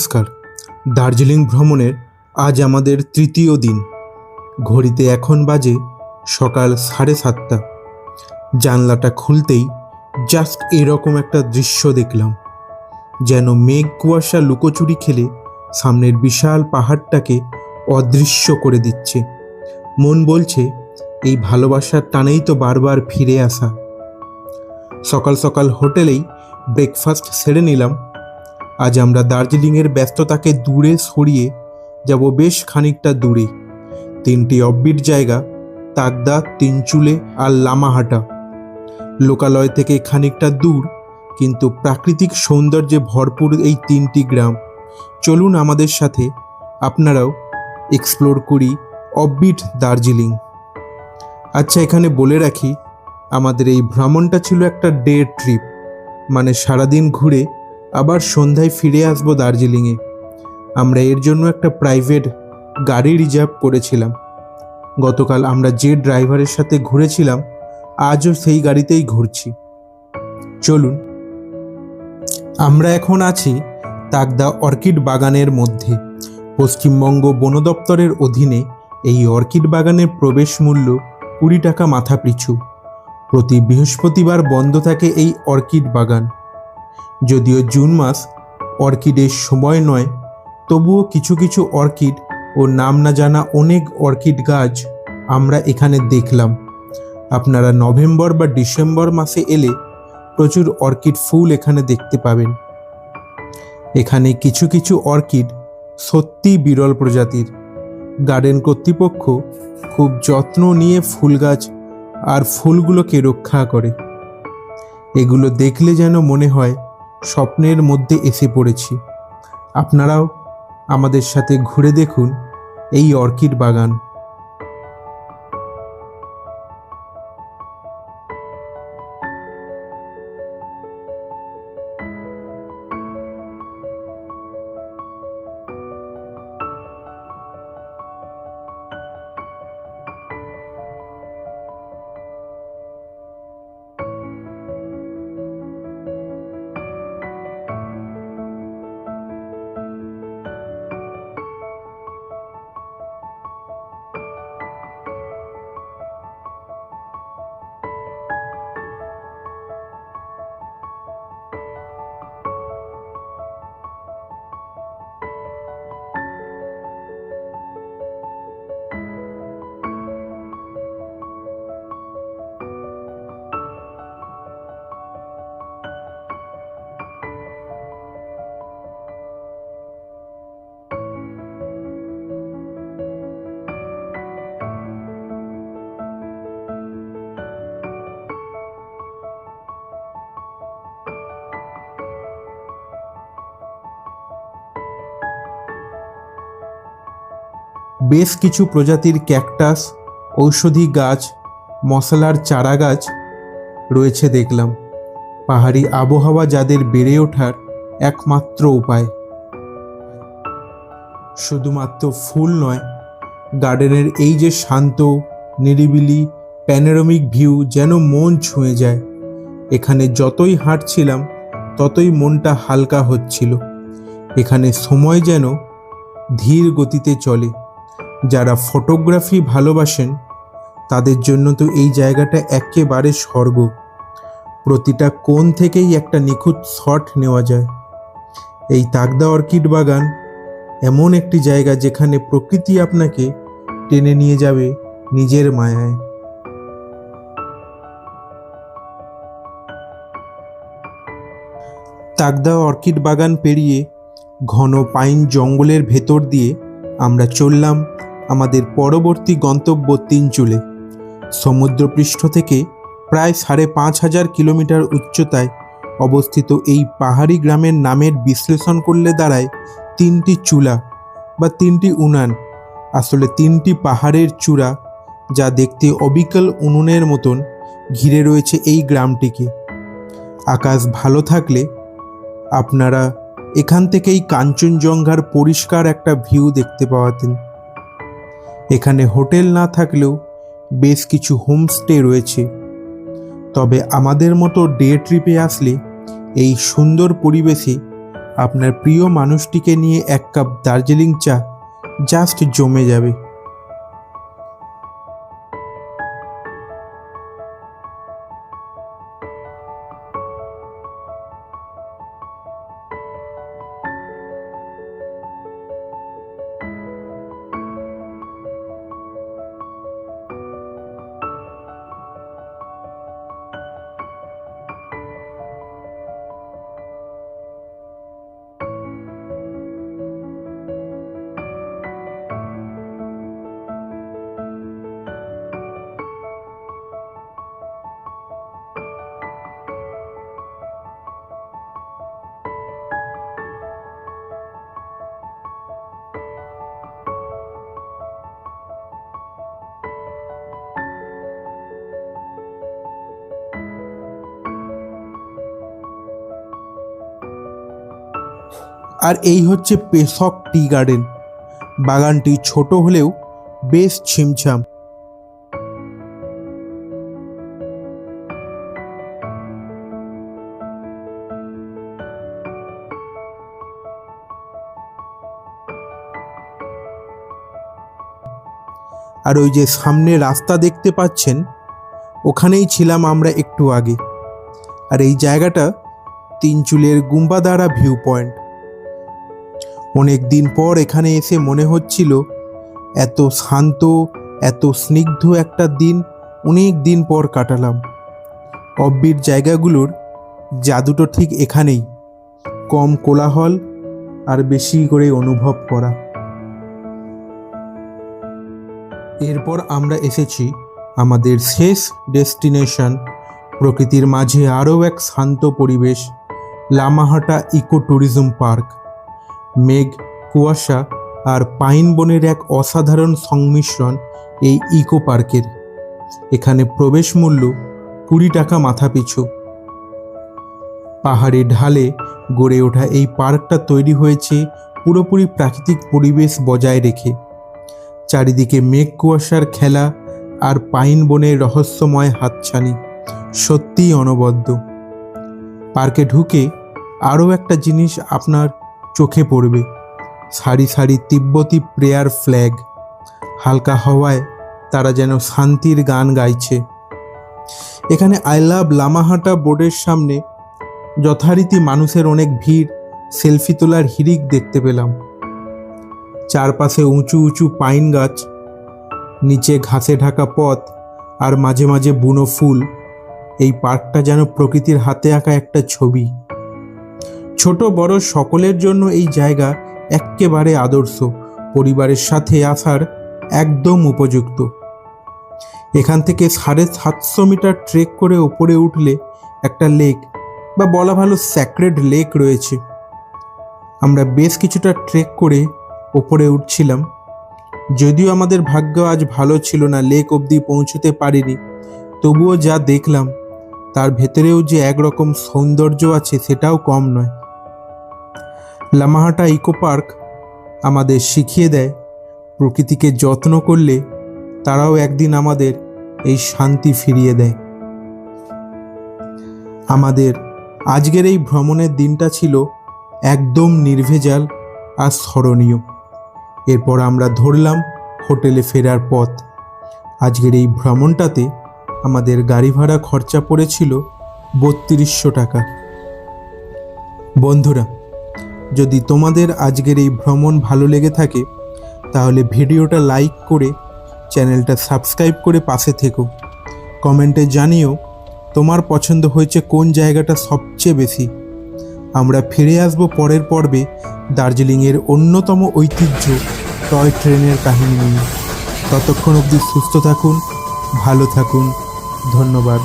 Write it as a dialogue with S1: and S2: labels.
S1: নমস্কার। দার্জিলিং ভ্রমণের আজ আমাদের তৃতীয় দিন। ঘড়িতে এখন বাজে সকাল সাড়ে সাতটা। জানলাটা খুলতেই জাস্ট এরকম একটা দৃশ্য দেখলাম। যেন মেঘ কুয়াশা লুকোচুরি খেলে সামনের বিশাল পাহাড়টাকে অদৃশ্য করে দিচ্ছে। মন বলছে, এই ভালোবাসার টানেই তো বারবার ফিরে আসা। সকাল সকাল হোটেলেই ব্রেকফাস্ট সেরে নিলাম। আজ আমরা দার্জিলিংয়ের ব্যস্ততাকে দূরে সরিয়ে যাব বেশ খানিকটা দূরে। তিনটি অব্বিট জায়গা তাকদা তিনচুলে আর লামাহাটা। লোকালয় থেকে খানিকটা দূর, কিন্তু প্রাকৃতিক সৌন্দর্যে ভরপুর এই তিনটি গ্রাম। চলুন আমাদের সাথে আপনারাও এক্সপ্লোর করি অব্বিট দার্জিলিং। আচ্ছা এখানে বলে রাখি, আমাদের এই ভ্রমণটা ছিল একটা ডে ট্রিপ মানে সারাদিন ঘুরে আবার সন্ধ্যায় ফিরে আসব দার্জিলিংয়ে। আমরা এর জন্য একটা প্রাইভেট গাড়ি রিজার্ভ করেছিলাম। গতকাল আমরা যে ড্রাইভারের সাথে ঘুরেছিলাম, আজও সেই গাড়িতেই ঘুরছি। চলুন। আমরা এখন আছি তাকদা অর্কিড বাগানের মধ্যে। পশ্চিমবঙ্গ বন দপ্তরের অধীনে এই অর্কিড বাগানের প্রবেশ মূল্য কুড়ি টাকা মাথা পিছু প্রতি বৃহস্পতিবার বন্ধ থাকে এই অর্কিড বাগান। যদিও জুন মাস অর্কিডের সময় নয়, তবুও কিছু কিছু অর্কিড ও নাম না জানা অনেক অর্কিড গাছ আমরা এখানে দেখলাম। আপনারা নভেম্বর বা ডিসেম্বর মাসে এলে প্রচুর অর্কিড ফুল এখানে দেখতে পাবেন। এখানে কিছু কিছু অর্কিড সত্যি বিরল প্রজাতির। গার্ডেন কর্তৃপক্ষ খুব যত্ন নিয়ে ফুল গাছ আর ফুলগুলোকে রক্ষা করে। এগুলো দেখলে যেন মনে হয় স্বপ্নের মধ্যে এসে পড়েছি। আপনারাও আমাদের সাথে ঘুরে দেখুন এই অর্কিড বাগান। বেশ কিছু প্রজাতির ক্যাকটাস, ঔষধি গাছ, মশলার চারা গাছ রয়েছে দেখলাম। পাহাড়ি আবহাওয়া যাদের বেড়ে ওঠার একমাত্র উপায়। শুধুমাত্র ফুল নয়, গার্ডেনের এই যে শান্ত, নিরিবিলি প্যানোরামিক ভিউ যেন মন ছুঁয়ে যায়। এখানে যতই হাঁটছিলাম, ততই মনটা হালকা হচ্ছিল। এখানে সময় যেন ধীর গতিতে চলে। যারা ফটোগ্রাফি ভালোবাসেন, তাদের জন্য তো এই জায়গাটা একেবারে স্বর্গ। প্রতিটা কোণ থেকেই একটা নিখুঁত শট নেওয়া যায়। এই তাগদা অর্কিড বাগান এমন একটি জায়গা যেখানে প্রকৃতি আপনাকে টেনে নিয়ে যাবে নিজের মায়ায়। তাগদা অর্কিড বাগান পেরিয়ে ঘন পাইন জঙ্গলের ভেতর দিয়ে আমরা চললাম আমাদের পরবর্তী গন্তব্য তিনচুলে সমুদ্রপৃষ্ঠ থেকে প্রায় সাড়ে পাঁচ হাজার কিলোমিটার উচ্চতায় অবস্থিত এই পাহাড়ি গ্রামের নামের বিশ্লেষণ করলে দাঁড়ায় তিনটি চুলা বা তিনটি উনান। আসলে তিনটি পাহাড়ের চূড়া যা দেখতে অবিকল উনুনের মতন ঘিরে রয়েছে এই গ্রামটিকে। আকাশ ভালো থাকলে আপনারা এখান থেকেই কাঞ্চনজঙ্ঘার পরিষ্কার একটা ভিউ দেখতে পাওয়াতেন। এখানে হোটেল না থাকলেও বেশ কিছু হোমস্টে রয়েছে। তবে আমাদের মতো ডে ট্রিপে আসলে এই সুন্দর পরিবেশে আপনার প্রিয় মানুষটিকে নিয়ে এক কাপ দার্জিলিং চা জাস্ট জমে যাবে। আর এই হচ্ছে পেশক টি গার্ডেন। বাগানটি ছোট হলেও বেশ ছিমছাম। আর ওই যে সামনে রাস্তা দেখতে পাচ্ছেন, ওখানেই ছিলাম আমরা একটু আগে। আর এই জায়গাটা তিনচুলের গুম্বাদারা ভিউ পয়েন্ট। অনেক দিন পর এখানে এসে মনে হচ্ছিল, এত শান্ত, এত স্নিগ্ধ একটা দিন অনেক দিন পর কাটালাম। অব্বির জায়গাগুলোর জাদুটো ঠিক এখানেই, কম কোলাহল আর বেশি করে অনুভব করা। এরপর আমরা এসেছি আমাদের শেষ ডেস্টিনেশন, প্রকৃতির মাঝে আরও এক শান্ত পরিবেশ, লামাহাটা ইকো ট্যুরিজম পার্ক। মেঘ, কুয়াশা আর পাইন বনের এক অসাধারণ সংমিশ্রণ এই ইকো পার্কের। এখানে প্রবেশ মূল্য কুড়ি টাকা মাথা পিছু পাহাড়ে ঢালে গড়ে ওঠা এই পার্কটা তৈরি হয়েছে পুরোপুরি প্রাকৃতিক পরিবেশ বজায় রেখে। চারিদিকে মেঘ, কুয়াশার খেলা আর পাইন বনের রহস্যময় হাতছানি সত্যিই অনবদ্য। পার্কে ঢুকে আরও একটা জিনিস আপনার চোখে পড়বে। সারি সারি তিব্বতী প্রেয়ার ফ্ল্যাগ। হালকা হওয়ায় তারা যেন শান্তির গান গাইছে। এখানে আই লাভ লামাহাটা বোর্ডের সামনে যথারীতি মানুষের অনেক ভিড়, সেলফি তোলার হিরিক দেখতে পেলাম। চারপাশে উঁচু উঁচু পাইন গাছ, নিচে ঘাসে ঢাকা পথ আর মাঝে মাঝে বুনো ফুল। এই পার্কটা যেন প্রকৃতির হাতে আঁকা একটা ছবি। ছোট বড় সকলের জন্য এই জায়গা এক্কেবারে আদর্শ, পরিবারের সাথে আসার একদম উপযুক্ত। এখান থেকে সাড়ে সাতশো মিটার ট্রেক করে ওপরে উঠলে একটা লেক বা বলা ভালো স্যাক্রেড লেক রয়েছে। আমরা বেশ কিছুটা ট্রেক করে ওপরে উঠছিলাম। যদিও আমাদের ভাগ্য আজ ভালো ছিল না, লেক অবধি পৌঁছতে পারিনি। তবুও যা দেখলাম, তার ভেতরেও যে একরকম সৌন্দর্য আছে সেটাও কম নয়। লামাহাটা ইকো পার্ক আমাদের শিখিয়ে দেয় প্রকৃতিকে যত্ন করলে তারাও একদিন আমাদের এই শান্তি ফিরিয়ে দেয়। আমাদের আজকের এই ভ্রমণের দিনটা ছিল একদম নির্ভেজাল আর স্মরণীয়। এরপর আমরা ধরলাম হোটেলে ফেরার পথ। আজকের এই ভ্রমণটাতে আমাদের গাড়ি ভাড়া খরচা পড়েছিল বত্রিশশো টাকা। বন্ধুরা যদি তোমাদের আজকের এই ভ্রমণ ভালো লেগে থাকে, তাহলে ভিডিওটা লাইক করে চ্যানেলটা সাবস্ক্রাইব করে পাশে থেকো। কমেন্টে জানিও তোমার পছন্দ হয়েছে কোন জায়গাটা সবচেয়ে বেশি। আমরা ফিরে আসব পরের পর্বে দার্জিলিংয়ের অন্যতম ঐতিহ্য টয় ট্রেনের কাহিনী নিয়ে। ততক্ষণ অবধি সুস্থ থাকুন, ভালো থাকুন, ধন্যবাদ।